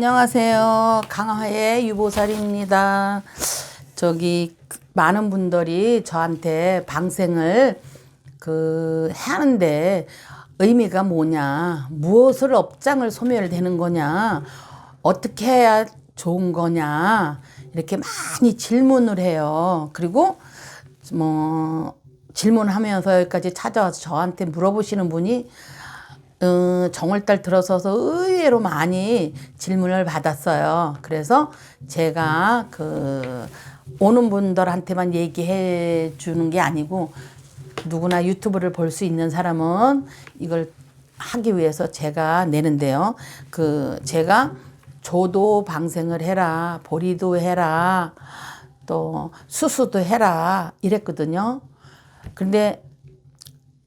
안녕하세요. 강화의 유보살입니다. 저기 많은 분들이 저한테 방생을 그 하는데 의미가 뭐냐, 무엇을 업장을 소멸되는 거냐, 어떻게 해야 좋은 거냐 이렇게 많이 질문을 해요. 그리고 뭐 질문하면서 여기까지 찾아와서 저한테 물어보시는 분이 어, 정월달 들어서서 의외로 많이 질문을 받았어요. 그래서 제가 그 오는 분들한테만 얘기해 주는 게 아니고 누구나 유튜브를 볼 수 있는 사람은 이걸 하기 위해서 제가 내는데요. 그 제가 조도 방생을 해라, 보리도 해라, 또 수수도 해라 이랬거든요. 근데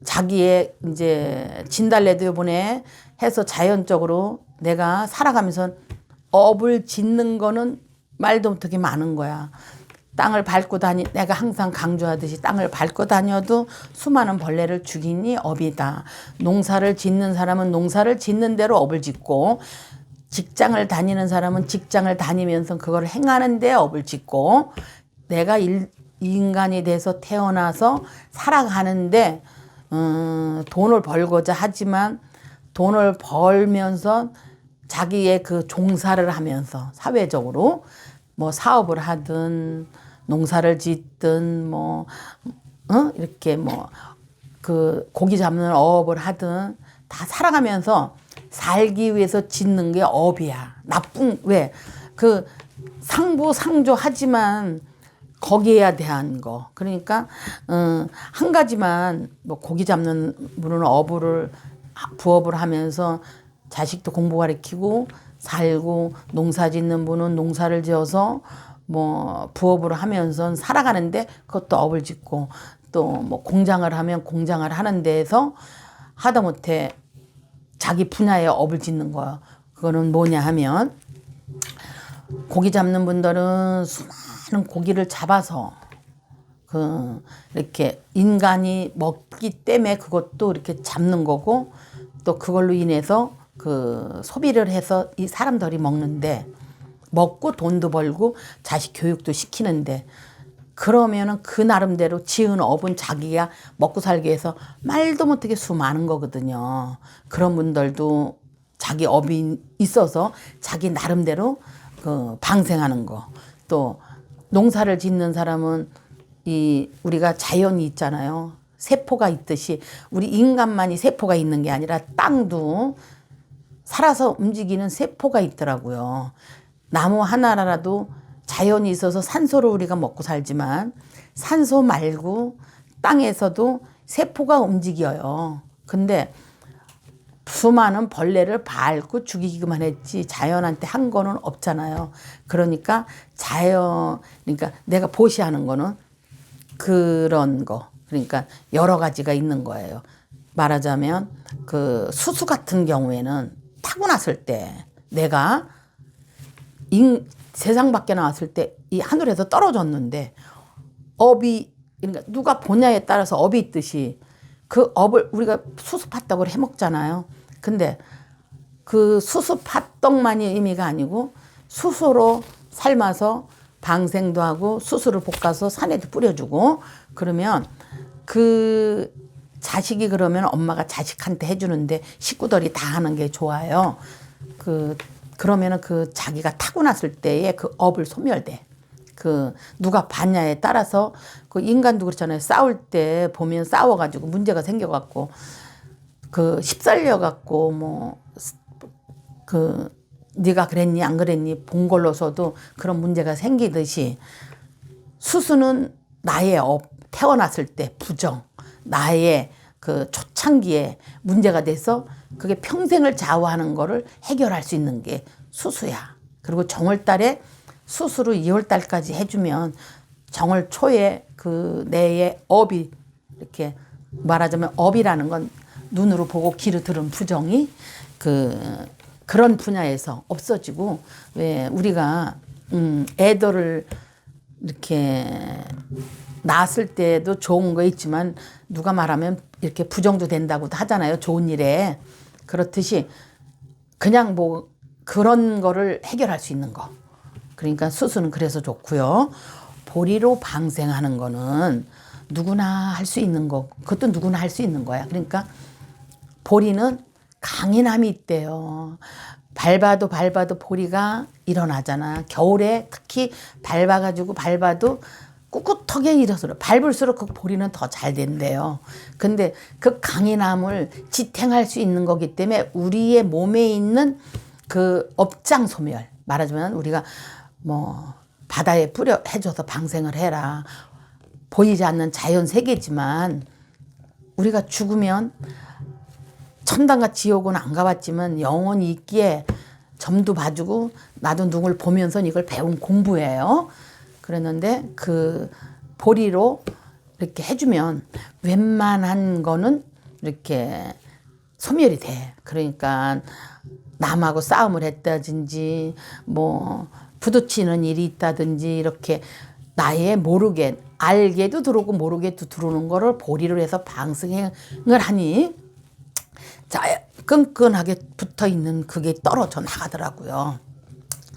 자기의 이제 진달래도 요번에 해서 자연적으로 내가 살아가면서 업을 짓는 거는 말도 못하게 많은 거야. 땅을 밟고 다니, 내가 항상 강조하듯이 땅을 밟고 다녀도 수많은 벌레를 죽이니 업이다. 농사를 짓는 사람은 농사를 짓는 대로 업을 짓고, 직장을 다니는 사람은 직장을 다니면서 그걸 행하는 데 업을 짓고, 내가 일, 인간이 돼서 태어나서 살아가는데, 음, 돈을 벌고자 하지만 돈을 벌면서 자기의 그 종사를 하면서 사회적으로 뭐 사업을 하든 농사를 짓든 뭐 어? 이렇게 뭐 그 고기 잡는 어업을 하든 다 살아가면서 살기 위해서 짓는 게 업이야. 나쁜 왜? 그 상부 상조 하지만 거기에 대한 거. 그러니까 어, 한 가지만 뭐 고기 잡는 분은 어부를 부업을 하면서 자식도 공부 가르치고 살고 농사 짓는 분은 농사를 지어서 뭐 부업을 하면서 살아가는데 그것도 업을 짓고 또 뭐 공장을 하면 공장을 하는 데에서 하다못해 자기 분야의 업을 짓는 거야. 그거는 뭐냐 하면 고기 잡는 분들은 수많은 고기를 잡아서 그 이렇게 인간이 먹기 때문에 그것도 이렇게 잡는 거고 또 그걸로 인해서 그 소비를 해서 이 사람들이 먹는데 먹고 돈도 벌고 자식 교육도 시키는데 그러면은 그 나름대로 지은 업은 자기가 먹고 살기 위해서 말도 못하게 수많은 거거든요. 그런 분들도 자기 업이 있어서 자기 나름대로 그 방생하는 거. 또 농사를 짓는 사람은 이 우리가 자연이 있잖아요. 세포가 있듯이 우리 인간만이 세포가 있는 게 아니라 땅도 살아서 움직이는 세포가 있더라고요. 나무 하나라도 자연이 있어서 산소를 우리가 먹고 살지만 산소 말고 땅에서도 세포가 움직여요. 근데 수많은 벌레를 밟고 죽이기만 했지 자연한테 한 거는 없잖아요. 그러니까 자연, 그러니까 내가 보시하는 거는 그런 거. 그러니까 여러 가지가 있는 거예요. 말하자면 그 수수 같은 경우에는 타고났을 때 내가 인, 세상 밖에 나왔을 때 이 하늘에서 떨어졌는데 업이 그러니까 누가 보냐에 따라서 업이 있듯이 그 업을 우리가 수습했다고 해먹잖아요. 근데 그 수습핫떡만이 의미가 아니고 수수로 삶아서 방생도 하고 수수를 볶아서 산에도 뿌려주고 그러면 그 자식이 그러면 엄마가 자식한테 해주는데 식구들이 다 하는 게 좋아요. 그 그러면은 그 자기가 타고났을 때의 그 업을 소멸돼. 그 누가 봤냐에 따라서 그 인간도 그렇잖아요. 싸울 때 보면 싸워가지고 문제가 생겨갖고 그 휩쓸려갖고 뭐 그 네가 그랬니 안 그랬니 본 걸로서도 그런 문제가 생기듯이 수수는 나의 업 태어났을 때 부정 나의 그 초창기에 문제가 돼서 그게 평생을 좌우하는 거를 해결할 수 있는 게 수수야. 그리고 정월달에 수수로 2월 달까지 해주면 정월 초에 그 내의 업이 이렇게 말하자면 업이라는 건 눈으로 보고 귀로 들은 부정이 그 그런 분야에서 없어지고 왜 우리가 음 애들을 이렇게 낳았을 때도 좋은 거 있지만 누가 말하면 이렇게 부정도 된다고도 하잖아요. 좋은 일에. 그렇듯이 그냥 뭐 그런 거를 해결할 수 있는 거. 그러니까 수수는 그래서 좋고요. 보리로 방생하는 거는 누구나 할 수 있는 거. 그것도 누구나 할 수 있는 거야. 그러니까 보리는 강인함이 있대요. 밟아도 밟아도 보리가 일어나잖아. 겨울에 특히 밟아가지고 밟아도 꿋꿋하게 일어서 밟을수록 그 보리는 더 잘 된대요. 근데 그 강인함을 지탱할 수 있는 거기 때문에 우리의 몸에 있는 그 업장 소멸 말하자면 우리가 뭐 바다에 뿌려 해줘서 방생을 해라. 보이지 않는 자연 세계지만 우리가 죽으면 천당과 지옥은 안 가봤지만 영원히 있기에 점도 봐주고 나도 누굴 보면서 이걸 배운 공부예요. 그랬는데 그 보리로 이렇게 해주면 웬만한 거는 이렇게 소멸이 돼. 그러니까 남하고 싸움을 했다든지 뭐 부딪히는 일이 있다든지 이렇게 나의 모르게 알게도 들어오고 모르게도 들어오는 거를 보리로 해서 방생을 하니 자 끈끈하게 붙어 있는 그게 떨어져 나가더라고요.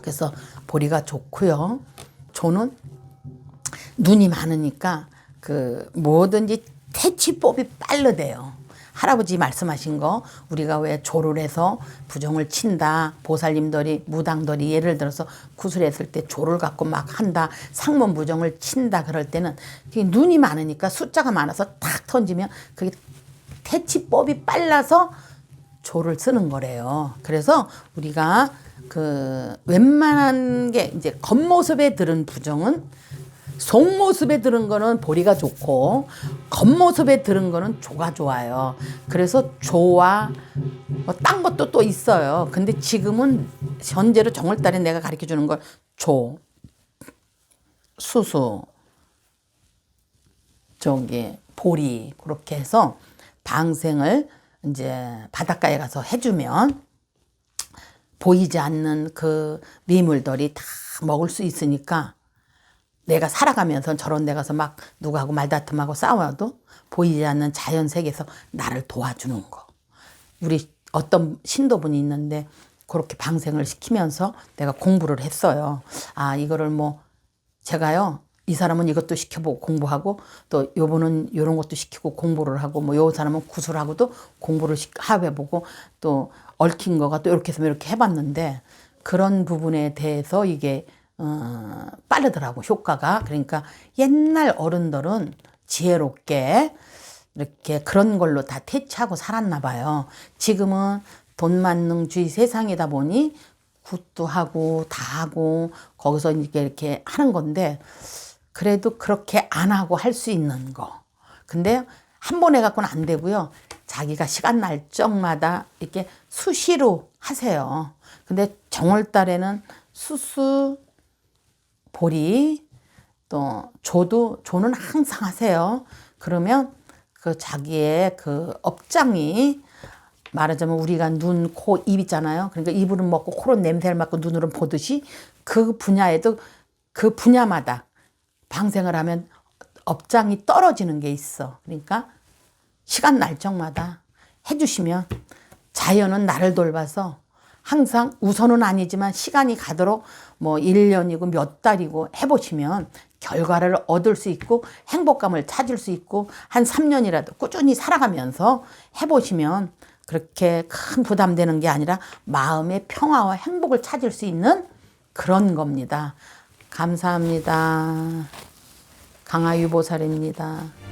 그래서 보리가 좋고요. 조는 눈이 많으니까 그 뭐든지 퇴치법이 빠르대요. 할아버지 말씀하신 거 우리가 왜 조를 해서 부정을 친다 보살님들이 무당들이 예를 들어서 구슬했을 때 조를 갖고 막 한다 상문 부정을 친다 그럴 때는 그게 눈이 많으니까 숫자가 많아서 탁 던지면 그게 퇴치법이 빨라서 조를 쓰는 거래요. 그래서 우리가 그 웬만한 게 이제 겉모습에 들은 부정은 속모습에 들은 거는 보리가 좋고 겉모습에 들은 거는 조가 좋아요. 그래서 조와 뭐딴 것도 또 있어요. 근데 지금은 현재로 정월달에 내가 가르쳐 주는 건 조, 수수, 저기 보리 그렇게 해서 방생을 이제 바닷가에 가서 해주면 보이지 않는 그 미물들이 다 먹을 수 있으니까 내가 살아가면서 저런 데 가서 막 누구하고 말다툼하고 싸워도 보이지 않는 자연 세계에서 나를 도와주는 거. 우리 어떤 신도분이 있는데 그렇게 방생을 시키면서 내가 공부를 했어요. 아, 이거를 뭐 제가요. 이 사람은 이것도 시켜보고 공부하고 또 요분은 요런 것도 시키고 공부를 하고 뭐 요 사람은 구슬하고도 공부를 해보고 또 얽힌 거가 또 이렇게 해서 이렇게 해봤는데 그런 부분에 대해서 이게 어, 빠르더라고 효과가 그러니까 옛날 어른들은 지혜롭게 이렇게 그런 걸로 다 퇴치하고 살았나 봐요. 지금은 돈만능주의 세상이다 보니 굿도 하고 다 하고 거기서 이렇게 이렇게 하는 건데 그래도 그렇게 안 하고 할 수 있는 거. 근데 한 번에 갖고는 안 되고요. 자기가 시간 날정마다 이렇게 수시로 하세요. 근데 정월 달에는 수수 보리 또 조도 조는 항상 하세요. 그러면 그 자기의 그 업장이 말하자면 우리가 눈, 코, 입 있잖아요. 그러니까 입으로 먹고 코로 냄새를 맡고 눈으로 보듯이 그 분야에도 그 분야마다 방생을 하면 업장이 떨어지는 게 있어. 그러니까 시간 날정마다 해주시면 자연은 나를 돌봐서 항상 우선은 아니지만 시간이 가도록 뭐 1년이고 몇 달이고 해보시면 결과를 얻을 수 있고 행복감을 찾을 수 있고 한 3년이라도 꾸준히 살아가면서 해보시면 그렇게 큰 부담되는 게 아니라 마음의 평화와 행복을 찾을 수 있는 그런 겁니다. 감사합니다. 강화유보살입니다.